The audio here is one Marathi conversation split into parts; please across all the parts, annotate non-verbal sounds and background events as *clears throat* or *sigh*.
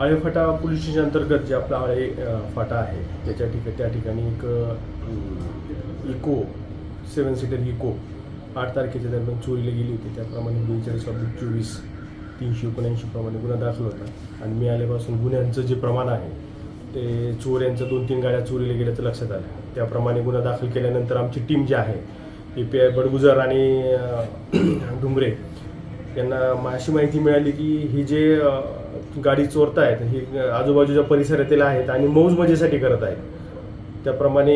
आळेफाटा पोलीस स्टेशन अंतर्गत जे आपला आळे फाटा आहे त्याच्या ठिकाणी त्या ठिकाणी एक इको सेवन सीटर इको आठ तारखेच्या दरम्यान चोरीला गेली होती. त्याप्रमाणे बेचाळीस ऑब्लिक चोवीस तीनशे एकोणऐंशी प्रमाणे गुन्हा दाखल होता. आणि मी आल्यापासून गुन्ह्यांचं जे प्रमाण आहे ते चोऱ्यांचं दोन तीन गाड्या चोरीला गेल्याचं लक्षात आलं. त्याप्रमाणे गुन्हा दाखल केल्यानंतर आमची टीम जी आहे ए पी आय बडगुजर आणि *clears throat* डुंगरे त्यांना यांना अशी माहिती मिळाली की ही जे गाडी चोरत आहेत ही आजूबाजूच्या परिसरातील आहेत आणि मौज मजेसाठी करत आहेत. त्याप्रमाणे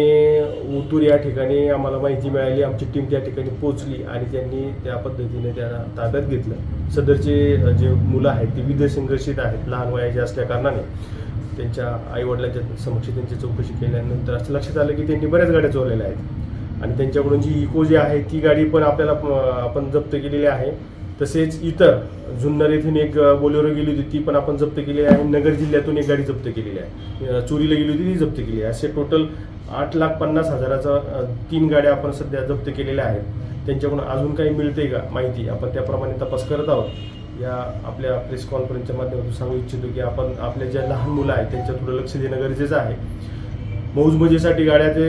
उतूर या ठिकाणी आम्हाला माहिती मिळाली आमची टीम त्या ठिकाणी पोचली आणि त्यांनी त्या पद्धतीने त्यांना ताब्यात घेतलं. सदरचे जे मुलं आहेत ते विध संघर्षित आहेत लहान वयाचे असल्या कारणाने. त्यांच्या आईवडिलांच्या समक्ष त्यांची चौकशी केल्यानंतर असं लक्षात आलं की त्यांनी बऱ्याच गाड्या चोरलेल्या आहेत. आणि त्यांच्याकडून जी इको जी आहे ती गाडी पण आपल्याला आपण जप्त केलेली आहे. तसेच इतर जुन्नर येथून एक बोलेरो गेली होती ती पण आपण जप्त केली आहे. नगर जिल्ह्यातून एक गाडी जप्त केलेली आहे. चोरीला गेली होती ती जप्त केली आहे. असे टोटल आठ लाख पन्नास हजाराचा तीन गाड्या आपण सध्या जप्त केलेल्या आहेत. त्यांच्याकडून अजून काही मिळते का माहिती आपण त्याप्रमाणे तपास करत आहोत. या आपल्या प्रेस कॉन्फरन्सच्या माध्यमातून सांगू इच्छितो की आपण आपल्या ज्या लहान मुलं आहेत त्यांच्या थोडं लक्ष देणं गरजेचं आहे. मौज मजेसाठी गाड्या ते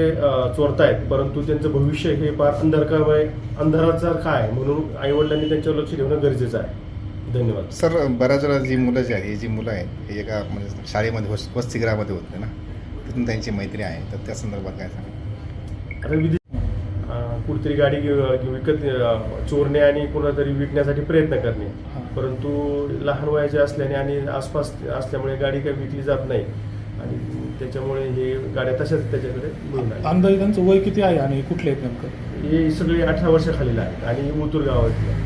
चोरतायत परंतु त्यांचं भविष्य हे फार अंधकारमय अंधारासारखं आहे. म्हणून आईवडिलांनी त्यांच्यावर लक्ष ठेवणं गरजेचं आहे. धन्यवाद. सर बऱ्याच वेळा जी मुलं जी आहे ही जी मुलं आहेत हे एका म्हणजे शाळेमध्ये वस वसतिगृहामध्ये होते ना? तिथून त्यांची मैत्री आहे. तर त्या संदर्भात काय सांगा आता विधी कुठेतरी गाडी विकत चोरणे आणि कोणातरी विकण्यासाठी प्रयत्न करणे. परंतु लहान वयाचे असल्याने आणि आसपास असल्यामुळे गाडी काही विकली जात नाही. आणि त्याच्यामुळे हे गाड्या तशाच त्याच्याकडे मिळून आल्या अंदाजे त्यांचं वय किती आहे आणि कुठले आहेत नेमकं? हे सगळे अठरा वर्षाखालील आहेत आणि उतूर गावातले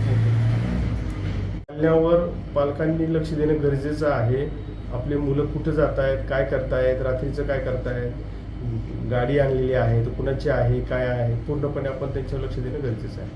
पालण्यावर पालकांनी लक्ष देणं गरजेचं आहे. आपले मुलं कुठं जात आहेत काय करतायत रात्रीचं काय करतायत गाडी आणलेली आहे तर कुणाची आहे काय आहे पूर्णपणे आपण त्यांच्यावर लक्ष देणं गरजेचं आहे.